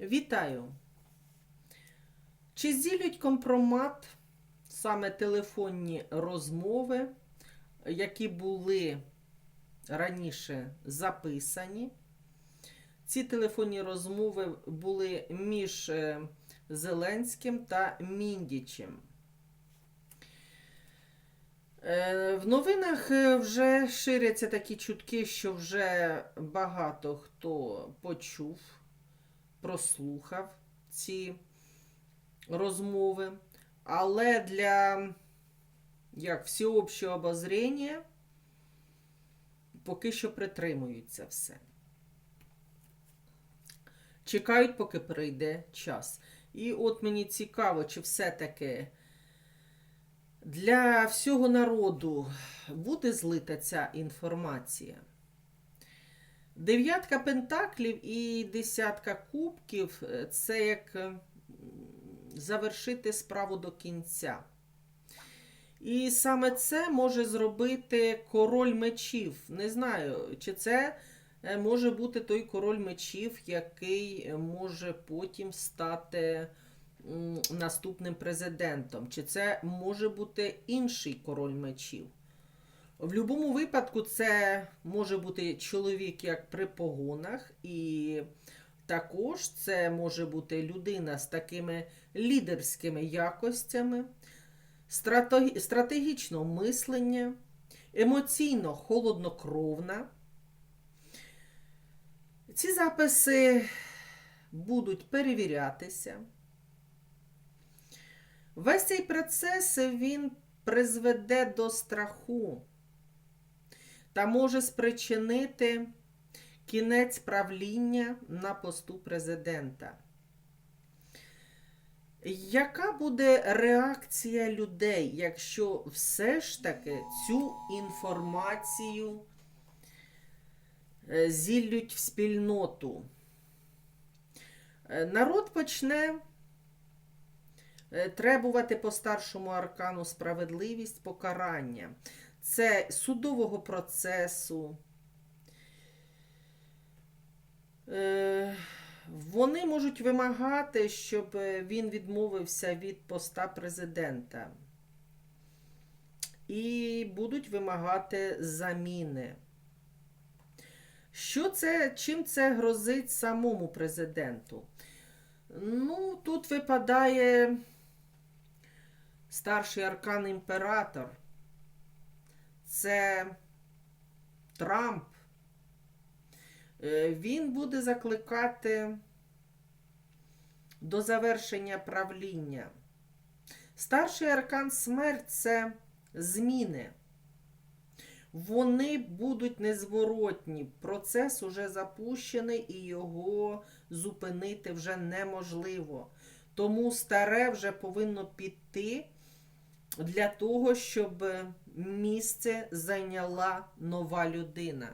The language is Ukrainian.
Вітаю! Чи зілють компромат саме телефонні розмови, які були раніше записані? Ці телефонні розмови були між е, Зеленським та Міндічем. Е, В новинах е, вже ширяться такі чутки, що вже багато хто почув, прослухав ці розмови. Але для як всеобщого обозріння поки що притримуються все. Чекають, поки прийде час. І от мені цікаво, чи все-таки для всього народу буде злита ця інформація. Дев'ятка пентаклів і десятка кубків це як е, завершити справу до кінця. І саме це може зробити король мечів. Не знаю, чи це е, може бути той король мечів, який може потім стати наступним президентом. Чи це може бути інший король мечів? В будь-якому випадку це може бути чоловік як при погонах, і також це може бути людина з такими лідерськими якостями, стратегі- стратегічного мислення, емоційно холоднокровна. Ці записи будуть перевірятися. Весь цей процес він призведе до страху та може спричинити кінець правління на посту президента. Яка буде реакція людей, якщо все ж таки цю інформацію е, зіллють в спільноту? Е, Народ почне е, требувати по старшому аркану справедливість покарання. Це судового процесу. Е, Вони можуть вимагати, щоб е, він відмовився від поста президента. І будуть вимагати заміни. Що це, чим це грозить самому президенту? Ну, тут випадає старший аркан імператор. Це Трамп. Е, Він буде закликати до завершення правління. Старший аркан смерть це зміни. Вони будуть незворотні. Процес уже запущений і його зупинити вже неможливо. Тому старе вже повинно піти для того, щоб місце зайняла нова людина.